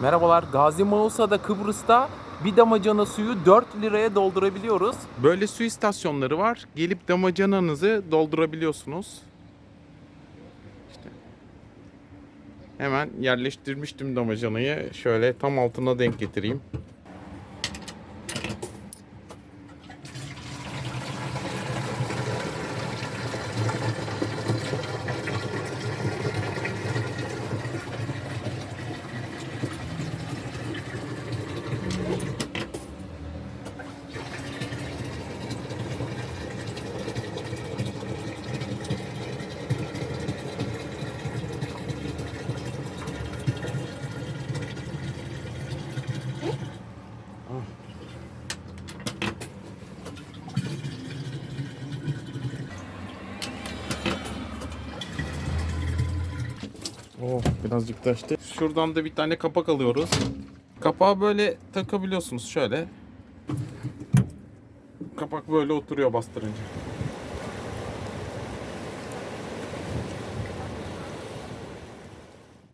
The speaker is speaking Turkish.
Merhabalar. Gazi Mausa'da Kıbrıs'ta bir damacana suyu 4 liraya doldurabiliyoruz. Böyle su istasyonları var. Gelip damacananızı doldurabiliyorsunuz. İşte. Hemen yerleştirmiştim damacanayı. Şöyle tam altına denk getireyim. Oh birazcık taştı. Şuradan da bir tane kapak alıyoruz. Kapağı böyle takabiliyorsunuz şöyle. Kapak böyle oturuyor bastırınca.